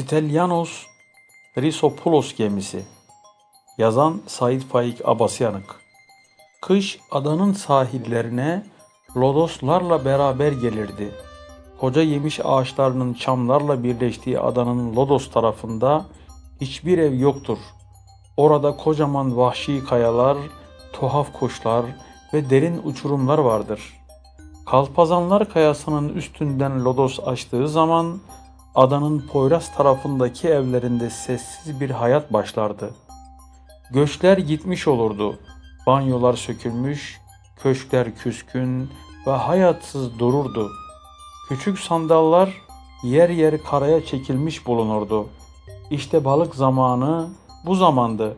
Stellianos Risopoulos gemisi. Yazan Said Faik Abasyanık. Kış adanın sahillerine lodoslarla beraber gelirdi. Koca yemiş ağaçlarının çamlarla birleştiği adanın lodos tarafında hiçbir ev yoktur. Orada kocaman vahşi kayalar, tuhaf kuşlar ve derin uçurumlar vardır. Kalpazanlar kayasının üstünden lodos açtığı zaman adanın Poyraz tarafındaki evlerinde sessiz bir hayat başlardı. Göçler gitmiş olurdu. Banyolar sökülmüş, köşkler küskün ve hayatsız dururdu. Küçük sandallar yer yer karaya çekilmiş bulunurdu. İşte balık zamanı bu zamandı.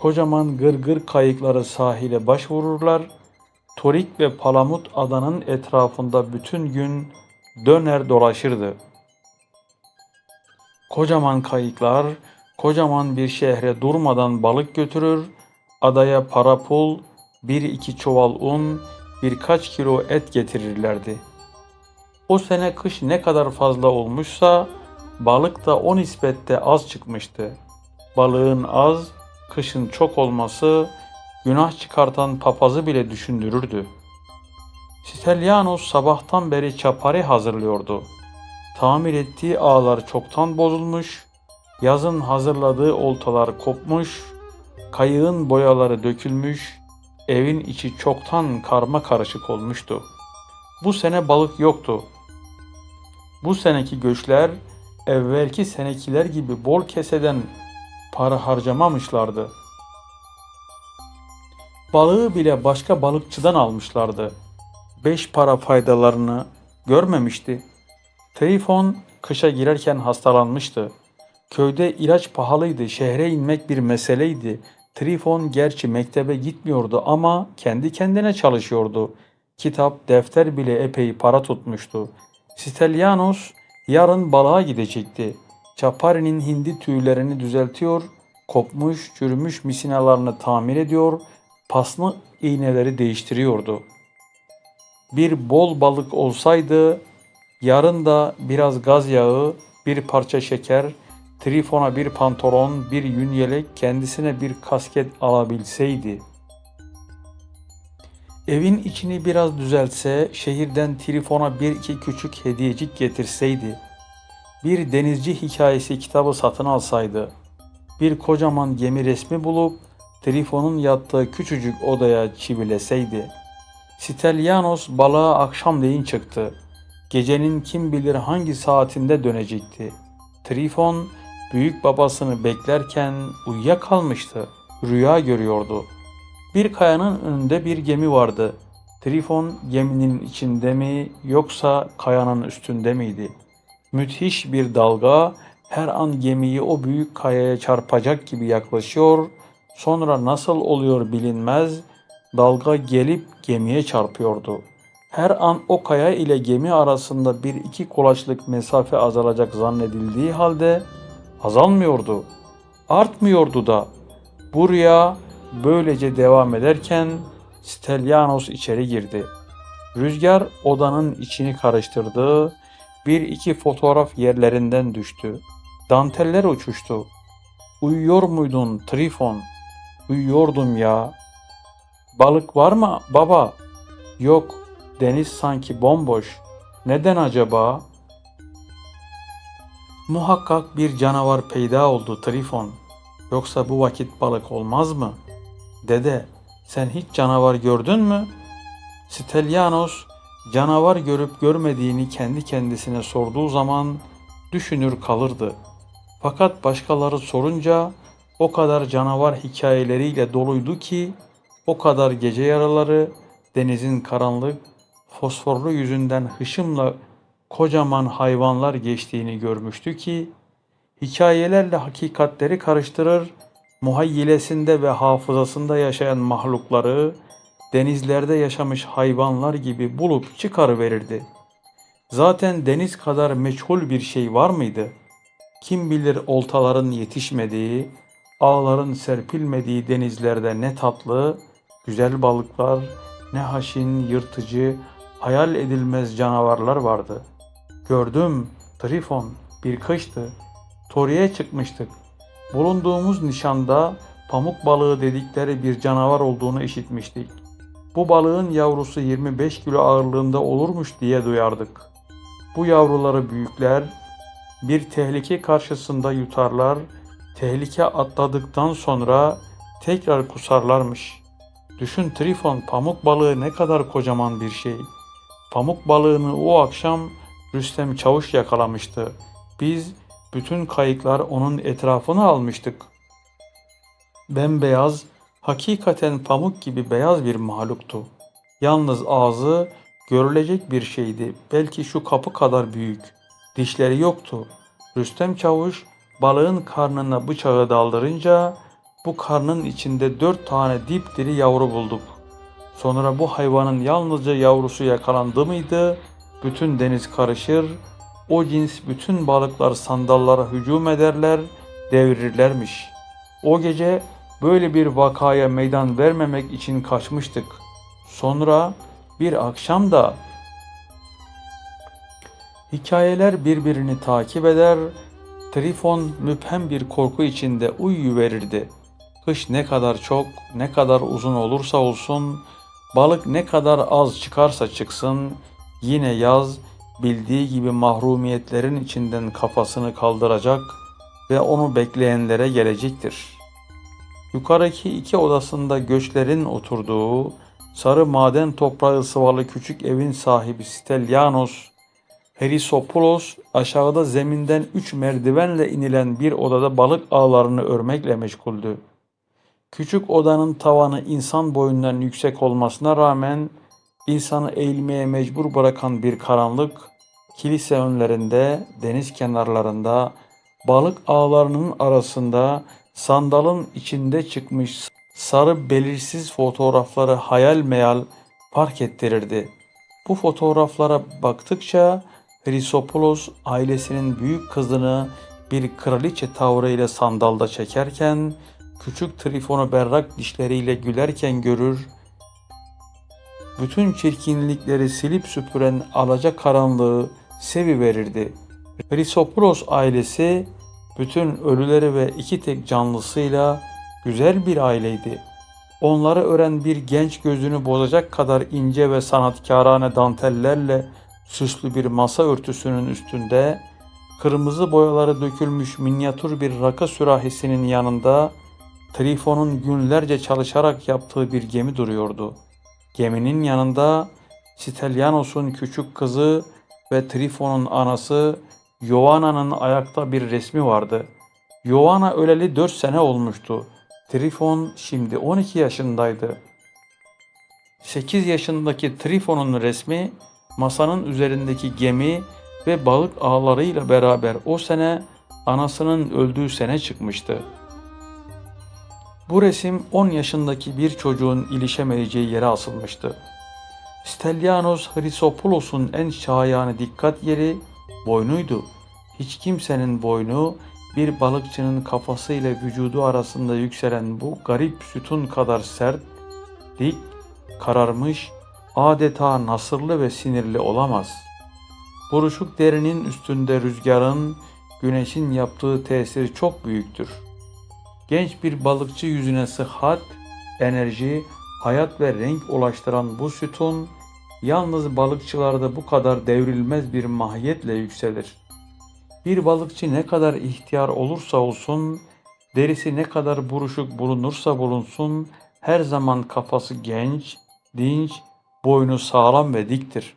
Kocaman gırgır kayıkları sahile başvururlar. Torik ve Palamut adanın etrafında bütün gün döner dolaşırdı. Kocaman kayıklar kocaman bir şehre durmadan balık götürür, adaya para pul, bir iki çuval un, birkaç kilo et getirirlerdi. O sene kış ne kadar fazla olmuşsa balık da o nispette az çıkmıştı. Balığın az, kışın çok olması günah çıkartan papazı bile düşündürürdü. Stellianos sabahtan beri çapari hazırlıyordu. Tamir ettiği ağlar çoktan bozulmuş, yazın hazırladığı oltalar kopmuş, kayığın boyaları dökülmüş, evin içi çoktan karma karışık olmuştu. Bu sene balık yoktu. Bu seneki göçler evvelki senekiler gibi bol keseden para harcamamışlardı. Balığı bile başka balıkçıdan almışlardı. Beş para faydalarını görmemişti. Trifon kışa girerken hastalanmıştı. Köyde ilaç pahalıydı, şehre inmek bir meseleydi. Trifon gerçi mektebe gitmiyordu ama kendi kendine çalışıyordu. Kitap, defter bile epey para tutmuştu. Stellianos yarın balığa gidecekti. Çapari'nin hindi tüylerini düzeltiyor, kopmuş, çürümüş misinalarını tamir ediyor, paslı iğneleri değiştiriyordu. Bir bol balık olsaydı yarın da biraz gaz yağı, bir parça şeker, Trifon'a bir pantolon, bir yün yelek, kendisine bir kasket alabilseydi. Evin içini biraz düzeltse, şehirden Trifon'a bir iki küçük hediyecik getirseydi. Bir denizci hikayesi kitabı satın alsaydı. Bir kocaman gemi resmi bulup Trifon'un yattığı küçücük odaya çivileseydi. Stellianos balığa akşamleyin çıktı. Gecenin kim bilir hangi saatinde dönecekti. Trifon büyük babasını beklerken uyuyakalmıştı. Rüya görüyordu. Bir kayanın önünde bir gemi vardı. Trifon geminin içinde mi yoksa kayanın üstünde miydi? Müthiş bir dalga her an gemiyi o büyük kayaya çarpacak gibi yaklaşıyor. Sonra nasıl oluyor bilinmez dalga gelip gemiye çarpıyordu. Her an o kaya ile gemi arasında bir iki kulaçlık mesafe azalacak zannedildiği halde azalmıyordu. Artmıyordu da. Bu rüya böylece devam ederken Stellianos içeri girdi. Rüzgar odanın içini karıştırdı. Bir iki fotoğraf yerlerinden düştü. Danteller uçuştu. Uyuyor muydun Trifon? Uyuyordum ya. Balık var mı baba? Yok. Deniz sanki bomboş. Neden acaba? Muhakkak bir canavar peyda oldu Trifon. Yoksa bu vakit balık olmaz mı? Dede, sen hiç canavar gördün mü? Stellianos, canavar görüp görmediğini kendi kendisine sorduğu zaman düşünür kalırdı. Fakat başkaları sorunca o kadar canavar hikayeleriyle doluydu ki o kadar gece yaraları, denizin karanlık, fosforlu yüzünden hışımla kocaman hayvanlar geçtiğini görmüştü ki, hikayelerle hakikatleri karıştırır, muhayyilesinde ve hafızasında yaşayan mahlukları, denizlerde yaşamış hayvanlar gibi bulup çıkarıverirdi. Zaten deniz kadar meçhul bir şey var mıydı? Kim bilir oltaların yetişmediği, ağların serpilmediği denizlerde ne tatlı, güzel balıklar, ne haşin, yırtıcı, hayal edilmez canavarlar vardı. Gördüm, Trifon, bir kıştı. Tori'ye çıkmıştık. Bulunduğumuz nişanda pamuk balığı dedikleri bir canavar olduğunu işitmiştik. Bu balığın yavrusu 25 kilo ağırlığında olurmuş diye duyardık. Bu yavruları büyükler bir tehlike karşısında yutarlar, tehlike atladıktan sonra tekrar kusarlarmış. Düşün Trifon pamuk balığı ne kadar kocaman bir şey. Pamuk balığını o akşam Rüstem Çavuş yakalamıştı. Biz bütün kayıklar onun etrafını almıştık. Bembeyaz, hakikaten pamuk gibi beyaz bir mahluktu. Yalnız ağzı görülecek bir şeydi. Belki şu kapı kadar büyük. Dişleri yoktu. Rüstem Çavuş balığın karnına bıçağı daldırınca bu karnın içinde dört tane dipdiri yavru bulduk. Sonra bu hayvanın yalnızca yavrusu yakalandı mıydı bütün deniz karışır, o cins bütün balıklar sandallara hücum ederler, devirirlermiş. O gece böyle bir vakaya meydan vermemek için kaçmıştık. Sonra bir akşam da hikayeler birbirini takip eder, Trifon müphem bir korku içinde uyuyuverirdi. Kış ne kadar çok, ne kadar uzun olursa olsun, balık ne kadar az çıkarsa çıksın, yine yaz bildiği gibi mahrumiyetlerin içinden kafasını kaldıracak ve onu bekleyenlere gelecektir. Yukarıdaki iki odasında göçlerin oturduğu, sarı maden toprağı sıvalı küçük evin sahibi Stellianos, Herisopoulos aşağıda zeminden üç merdivenle inilen bir odada balık ağlarını örmekle meşguldü. Küçük odanın tavanı insan boyundan yüksek olmasına rağmen insanı eğilmeye mecbur bırakan bir karanlık, kilise önlerinde, deniz kenarlarında, balık ağlarının arasında sandalın içinde çıkmış sarı belirsiz fotoğrafları hayal meyal fark ettirirdi. Bu fotoğraflara baktıkça Hrisopoulos ailesinin büyük kızını bir kraliçe tavrıyla sandalda çekerken, küçük Trifon'u berrak dişleriyle gülerken görür, bütün çirkinlikleri silip süpüren alaca karanlığı sevi verirdi. Hrisopoulos ailesi bütün ölüleri ve iki tek canlısıyla güzel bir aileydi. Onları ören bir genç gözünü bozacak kadar ince ve sanatkarane dantellerle süslü bir masa örtüsünün üstünde kırmızı boyaları dökülmüş minyatür bir rakı sürahisinin yanında Trifon'un günlerce çalışarak yaptığı bir gemi duruyordu. Geminin yanında Stellianos'un küçük kızı ve Trifon'un anası Yoanna'nın ayakta bir resmi vardı. Yoanna öleli 4 sene olmuştu. Trifon şimdi 12 yaşındaydı. 8 yaşındaki Trifon'un resmi masanın üzerindeki gemi ve balık ağlarıyla beraber o sene anasının öldüğü sene çıkmıştı. Bu resim 10 yaşındaki bir çocuğun ilişemeyeceği yere asılmıştı. Stellianos Hrisopoulos'un en şayanı dikkat yeri boynuydu. Hiç kimsenin boynu bir balıkçının kafası ile vücudu arasında yükselen bu garip sütun kadar sert, dik, kararmış, adeta nasırlı ve sinirli olamaz. Buruşuk derinin üstünde rüzgarın, güneşin yaptığı tesir çok büyüktür. Genç bir balıkçı yüzüne sıhhat, enerji, hayat ve renk ulaştıran bu sütun, yalnız balıkçılarda bu kadar devrilmez bir mahiyetle yükselir. Bir balıkçı ne kadar ihtiyar olursa olsun, derisi ne kadar buruşuk bulunursa bulunsun, her zaman kafası genç, dinç, boynu sağlam ve diktir.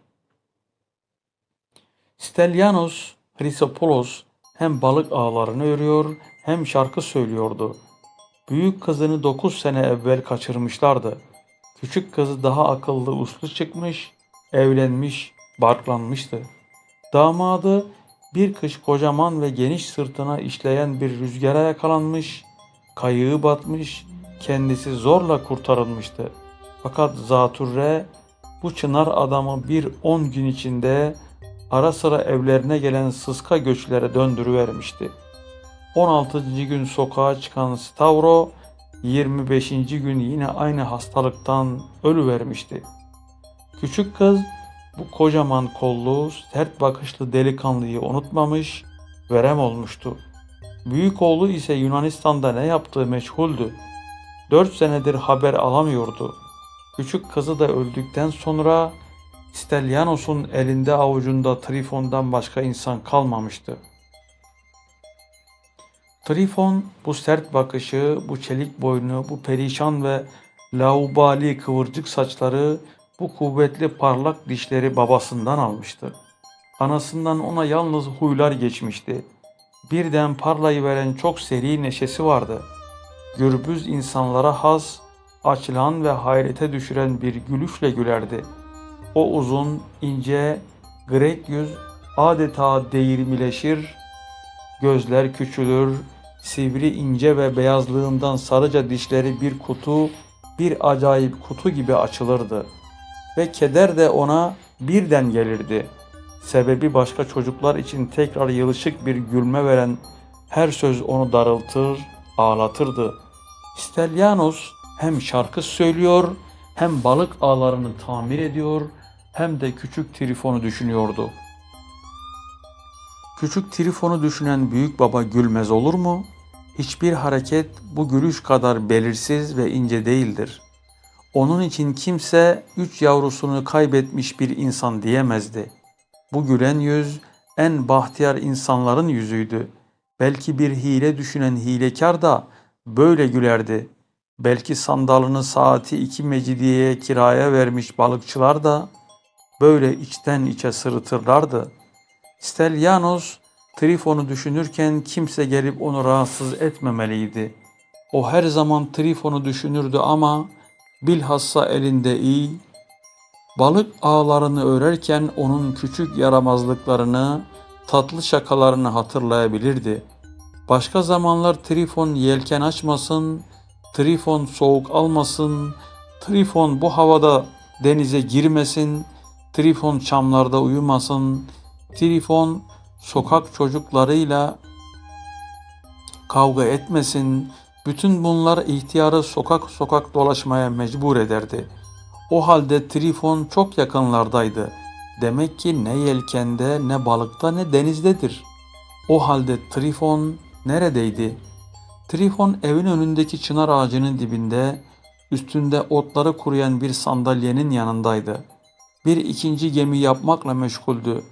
Stellianos Chrysopoulos hem balık ağlarını örüyor hem şarkı söylüyordu. Büyük kızını 9 sene evvel kaçırmışlardı. Küçük kızı daha akıllı uslu çıkmış, evlenmiş, barklanmıştı. Damadı bir kış kocaman ve geniş sırtına işleyen bir rüzgara yakalanmış, kayığı batmış, kendisi zorla kurtarılmıştı. Fakat Zatürre bu çınar adamı bir on gün içinde ara sıra evlerine gelen sıska göçlere döndürüvermişti. 16. gün sokağa çıkan Stavro 25. gün yine aynı hastalıktan ölüvermişti. Küçük kız bu kocaman kollu, sert bakışlı delikanlıyı unutmamış, verem olmuştu. Büyük oğlu ise Yunanistan'da ne yaptığı meçhuldü. Dört senedir haber alamıyordu. Küçük kızı da öldükten sonra Stellianos'un elinde avucunda Trifon'dan başka insan kalmamıştı. Trifon bu sert bakışı, bu çelik boynu, bu perişan ve laubali kıvırcık saçları, bu kuvvetli parlak dişleri babasından almıştı. Anasından ona yalnız huylar geçmişti. Birden parlayıveren çok seri neşesi vardı. Gürbüz insanlara has, açılan ve hayrete düşüren bir gülüşle gülerdi. O uzun, ince, grek yüz adeta değirmileşir, gözler küçülür, sivri ince ve beyazlığından sarıca dişleri bir kutu, bir acayip kutu gibi açılırdı. Ve keder de ona birden gelirdi. Sebebi başka çocuklar için tekrar yılışık bir gülme veren her söz onu darıltır, ağlatırdı. Stellianos hem şarkı söylüyor, hem balık ağlarını tamir ediyor, hem de küçük Trifon'u düşünüyordu. Küçük Trifon'u düşünen büyük baba gülmez olur mu? Hiçbir hareket bu gülüş kadar belirsiz ve ince değildir. Onun için kimse üç yavrusunu kaybetmiş bir insan diyemezdi. Bu gülen yüz en bahtiyar insanların yüzüydü. Belki bir hile düşünen hilekar da böyle gülerdi. Belki sandalını saati iki mecidiyeye kiraya vermiş balıkçılar da böyle içten içe sırıtırlardı. Stellianos Trifon'u düşünürken kimse gelip onu rahatsız etmemeliydi. O her zaman Trifon'u düşünürdü ama bilhassa elinde iyi, balık ağlarını örerken onun küçük yaramazlıklarını, tatlı şakalarını hatırlayabilirdi. Başka zamanlar Trifon yelken açmasın, Trifon soğuk almasın, Trifon bu havada denize girmesin, Trifon çamlarda uyumasın, Trifon sokak çocuklarıyla kavga etmesin. Bütün bunlar ihtiyarı sokak sokak dolaşmaya mecbur ederdi. O halde Trifon çok yakınlardaydı. Demek ki ne yelkende, ne balıkta, ne denizdedir. O halde Trifon neredeydi? Trifon evin önündeki çınar ağacının dibinde, üstünde otları kuruyan bir sandalyenin yanındaydı. Bir ikinci gemi yapmakla meşguldü.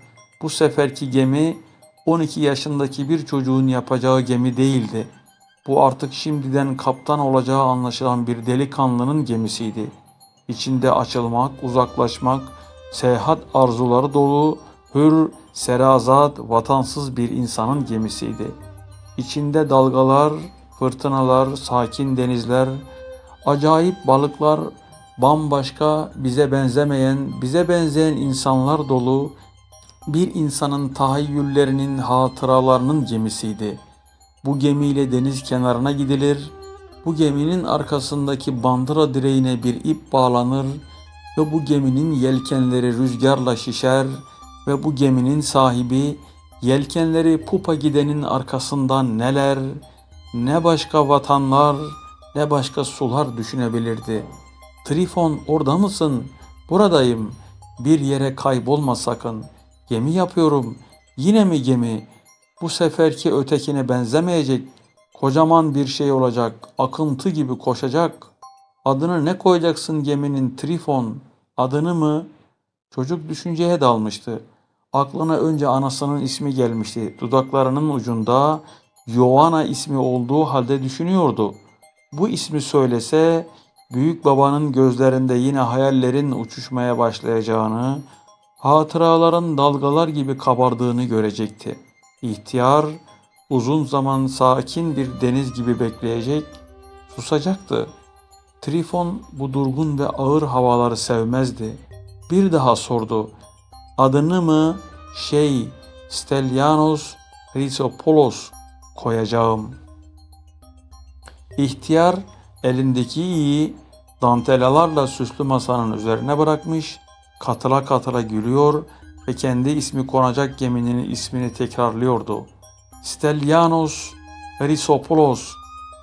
Bu seferki gemi 12 yaşındaki bir çocuğun yapacağı gemi değildi. Bu artık şimdiden kaptan olacağı anlaşılan bir delikanlının gemisiydi. İçinde açılmak, uzaklaşmak, seyahat arzuları dolu, hür, serazat, vatansız bir insanın gemisiydi. İçinde dalgalar, fırtınalar, sakin denizler, acayip balıklar, bambaşka, bize benzemeyen, bize benzeyen insanlar dolu, bir insanın tahayyüllerinin, hatıralarının gemisiydi. Bu gemiyle deniz kenarına gidilir, bu geminin arkasındaki bandıra direğine bir ip bağlanır ve bu geminin yelkenleri rüzgarla şişer ve bu geminin sahibi yelkenleri pupa gidenin arkasından neler, ne başka vatanlar, ne başka sular düşünebilirdi. Trifon orada mısın? Buradayım. Bir yere kaybolma sakın.'' Gemi yapıyorum. Yine mi gemi? Bu seferki ötekine benzemeyecek. Kocaman bir şey olacak. Akıntı gibi koşacak. Adını ne koyacaksın geminin Trifon? Adını mı? Çocuk düşünceye dalmıştı. Aklına önce anasının ismi gelmişti. Dudaklarının ucunda Yoana ismi olduğu halde düşünüyordu. Bu ismi söylese büyük babanın gözlerinde yine hayallerin uçuşmaya başlayacağını, hatıraların dalgalar gibi kabardığını görecekti. İhtiyar uzun zaman sakin bir deniz gibi bekleyecek, susacaktı. Trifon bu durgun ve ağır havaları sevmezdi. Bir daha sordu. Adını mı şey Stellianos Hrisopolos koyacağım. İhtiyar elindeki iyi dantelalarla süslü masanın üzerine bırakmış katıla katıla gülüyor ve kendi ismi konacak geminin ismini tekrarlıyordu. Stellianos Hrisopoulos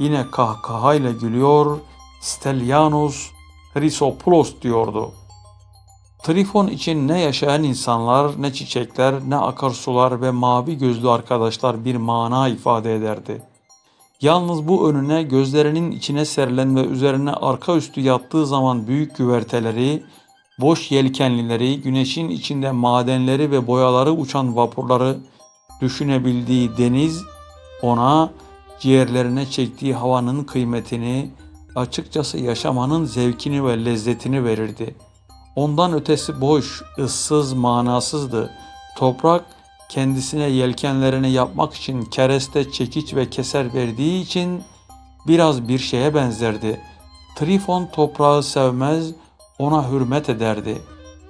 yine kahkahayla gülüyor, Stellianos Hrisopoulos diyordu. Trifon için ne yaşayan insanlar, ne çiçekler, ne akarsular ve mavi gözlü arkadaşlar bir mana ifade ederdi. Yalnız bu önüne gözlerinin içine serilen ve üzerine arka üstü yattığı zaman büyük güverteleri, boş yelkenlileri, güneşin içinde madenleri ve boyaları uçan vapurları düşünebildiği deniz ona ciğerlerine çektiği havanın kıymetini, açıkçası yaşamanın zevkini ve lezzetini verirdi. Ondan ötesi boş, ıssız, manasızdı. Toprak kendisine yelkenlerini yapmak için kereste, çekiç ve keser verdiği için biraz bir şeye benzerdi. Trifon toprağı sevmez, ona hürmet ederdi.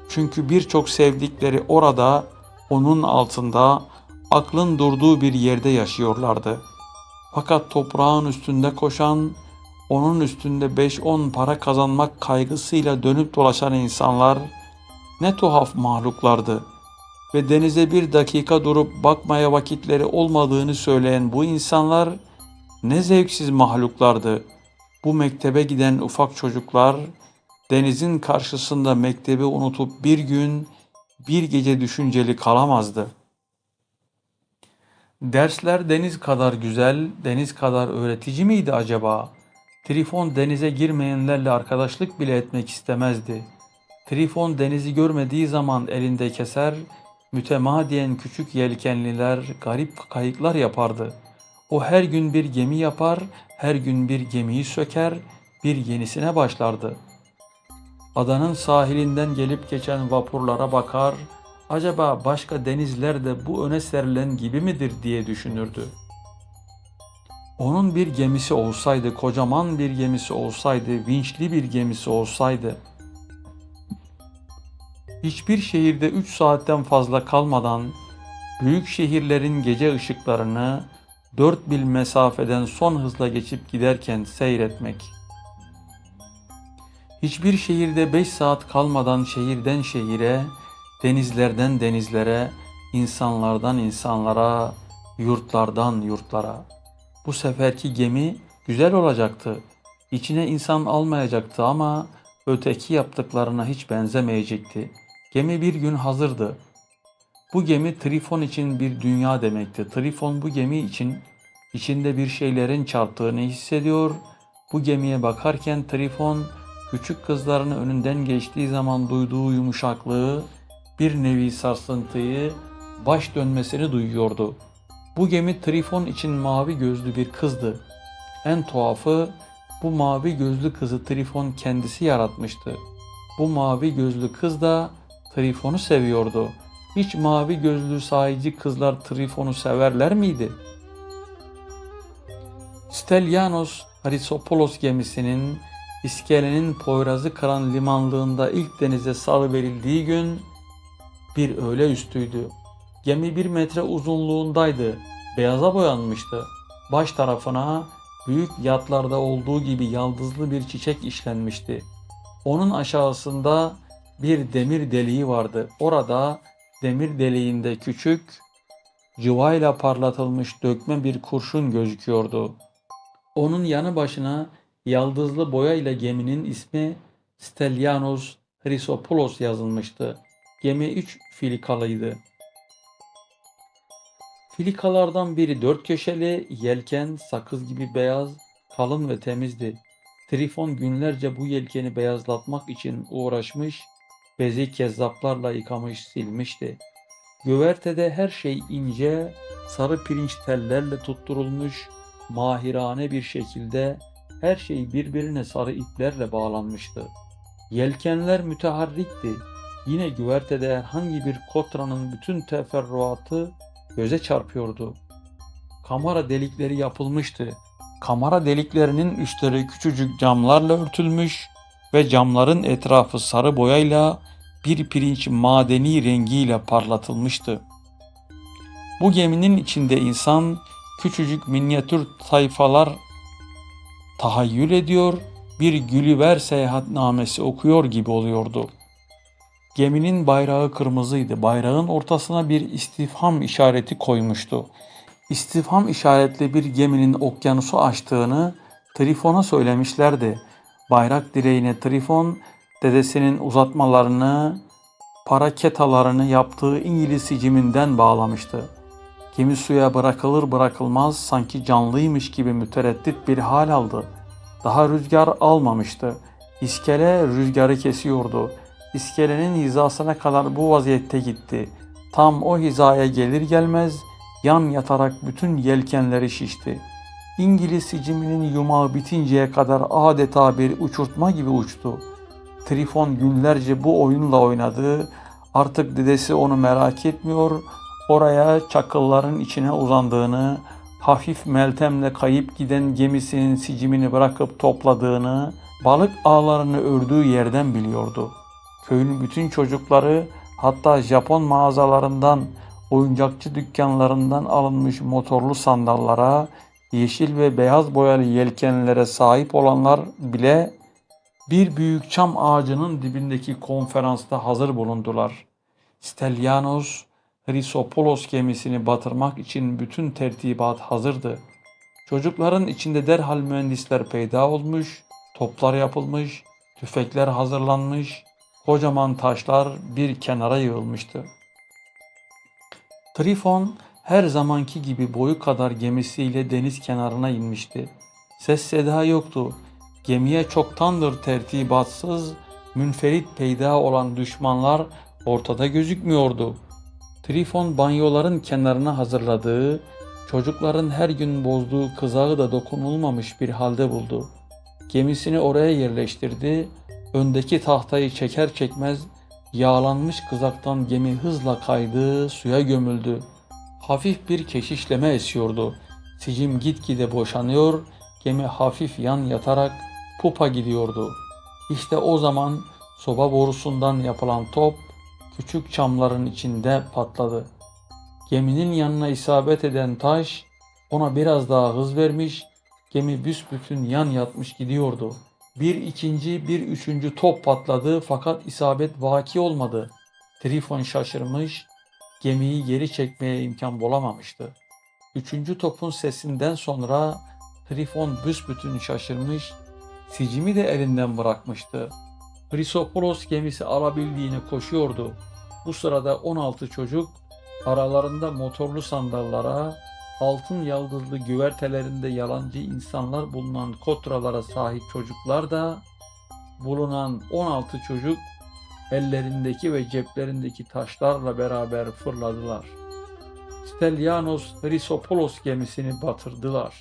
Çünkü birçok sevdikleri orada, onun altında, aklın durduğu bir yerde yaşıyorlardı. Fakat toprağın üstünde koşan, onun üstünde 5-10 para kazanmak kaygısıyla dönüp dolaşan insanlar ne tuhaf mahluklardı. Ve denize bir dakika durup bakmaya vakitleri olmadığını söyleyen bu insanlar ne zevksiz mahluklardı. Bu mektebe giden ufak çocuklar denizin karşısında mektebi unutup bir gün bir gece düşünceli kalamazdı. Dersler deniz kadar güzel, deniz kadar öğretici miydi acaba? Trifon denize girmeyenlerle arkadaşlık bile etmek istemezdi. Trifon denizi görmediği zaman elinde keser, mütemadiyen küçük yelkenliler, garip kayıklar yapardı. O her gün bir gemi yapar, her gün bir gemiyi söker, bir yenisine başlardı. Adanın sahilinden gelip geçen vapurlara bakar, acaba başka denizler de bu öne serilen gibi midir diye düşünürdü. Onun bir gemisi olsaydı, kocaman bir gemisi olsaydı, vinçli bir gemisi olsaydı, hiçbir şehirde 3 saatten fazla kalmadan büyük şehirlerin gece ışıklarını 4 mil mesafeden son hızla geçip giderken seyretmek. Hiçbir şehirde 5 saat kalmadan şehirden şehire, denizlerden denizlere, insanlardan insanlara, yurtlardan yurtlara. Bu seferki gemi güzel olacaktı. İçine insan almayacaktı ama öteki yaptıklarına hiç benzemeyecekti. Gemi bir gün hazırdı. Bu gemi Trifon için bir dünya demekti. Trifon bu gemi için içinde bir şeylerin çarptığını hissediyor. Bu gemiye bakarken Trifon küçük kızlarını önünden geçtiği zaman duyduğu yumuşaklığı, bir nevi sarsıntıyı, baş dönmesini duyuyordu. Bu gemi Trifon için mavi gözlü bir kızdı. En tuhafı bu mavi gözlü kızı Trifon kendisi yaratmıştı. Bu mavi gözlü kız da Trifon'u seviyordu. Hiç mavi gözlü sahici kızlar Trifon'u severler miydi? Stelianos Harisopoulos gemisinin İskelenin Poyraz'ı kıran limanlığında ilk denize salı verildiği gün bir öğle üstüydü. Gemi bir metre uzunluğundaydı. Beyaza boyanmıştı. Baş tarafına büyük yatlarda olduğu gibi yaldızlı bir çiçek işlenmişti. Onun aşağısında bir demir deliği vardı. Orada demir deliğinde küçük, cıvayla parlatılmış dökme bir kurşun gözüküyordu. Onun yanı başına yaldızlı boya ile geminin ismi Stelianos Chrysopoulos yazılmıştı. Gemi üç filikalıydı. Filikalardan biri dört köşeli, yelken sakız gibi beyaz, kalın ve temizdi. Trifon günlerce bu yelkeni beyazlatmak için uğraşmış, bezi kezzaplarla yıkamış, silmişti. Güvertede her şey ince, sarı pirinç tellerle tutturulmuş, mahirane bir şekilde her şey birbirine sarı iplerle bağlanmıştı. Yelkenler müteharrikti. Yine güvertede herhangi bir kotranın bütün teferruatı göze çarpıyordu. Kamera delikleri yapılmıştı. Kamera deliklerinin üstleri küçücük camlarla örtülmüş ve camların etrafı sarı boyayla bir pirinç madeni rengiyle parlatılmıştı. Bu geminin içinde insan küçücük minyatür sayfalar tahayyül ediyor, bir Gülliver seyahatnamesi okuyor gibi oluyordu. Geminin bayrağı kırmızıydı. Bayrağın ortasına bir istifham işareti koymuştu. İstifham işaretli bir geminin okyanusu açtığını Trifon'a söylemişlerdi. Bayrak direğine Trifon dedesinin uzatmalarını paraketalarını yaptığı İngiliz siciminden bağlamıştı. Gemi suya bırakılır bırakılmaz sanki canlıymış gibi mütereddit bir hal aldı. Daha rüzgar almamıştı. İskele rüzgarı kesiyordu. İskelenin hizasına kadar bu vaziyette gitti. Tam o hizaya gelir gelmez yan yatarak bütün yelkenleri şişti. İngiliz siciminin yumağı bitinceye kadar adeta bir uçurtma gibi uçtu. Trifon günlerce bu oyunla oynadı. Artık dedesi onu merak etmiyor. Oraya çakılların içine uzandığını, hafif meltemle kayıp giden gemisinin sicimini bırakıp topladığını, balık ağlarını ördüğü yerden biliyordu. Köyün bütün çocukları hatta Japon mağazalarından, oyuncakçı dükkanlarından alınmış motorlu sandallara, yeşil ve beyaz boyalı yelkenlere sahip olanlar bile bir büyük çam ağacının dibindeki konferansta hazır bulundular. Stelianos, Hrisopolos gemisini batırmak için bütün tertibat hazırdı. Çocukların içinde derhal mühendisler peyda olmuş, toplar yapılmış, tüfekler hazırlanmış, kocaman taşlar bir kenara yığılmıştı. Trifon her zamanki gibi boyu kadar gemisiyle deniz kenarına inmişti. Ses seda yoktu. Gemiye çoktandır tertibatsız, münferit peyda olan düşmanlar ortada gözükmüyordu. Trifon banyoların kenarına hazırladığı, çocukların her gün bozduğu kızağı da dokunulmamış bir halde buldu. Gemisini oraya yerleştirdi, öndeki tahtayı çeker çekmez yağlanmış kızaktan gemi hızla kaydı, suya gömüldü. Hafif bir keşişleme esiyordu. Sicim gitgide boşanıyor, gemi hafif yan yatarak pupa gidiyordu. İşte o zaman soba borusundan yapılan top küçük çamların içinde patladı. Geminin yanına isabet eden taş ona biraz daha hız vermiş, gemi büsbütün yan yatmış gidiyordu. Bir ikinci, bir üçüncü top patladı fakat isabet vaki olmadı. Trifon şaşırmış, gemiyi geri çekmeye imkan bulamamıştı. Üçüncü topun sesinden sonra Trifon büsbütün şaşırmış, sicimi de elinden bırakmıştı. Hrisopolos gemisi alabildiğine koşuyordu. Bu sırada 16 çocuk aralarında motorlu sandallara, altın yaldızlı güvertelerinde yalancı insanlar bulunan kotralara sahip çocuklar da bulunan 16 çocuk ellerindeki ve ceplerindeki taşlarla beraber fırladılar. Stelianos Hrisopolos gemisini batırdılar.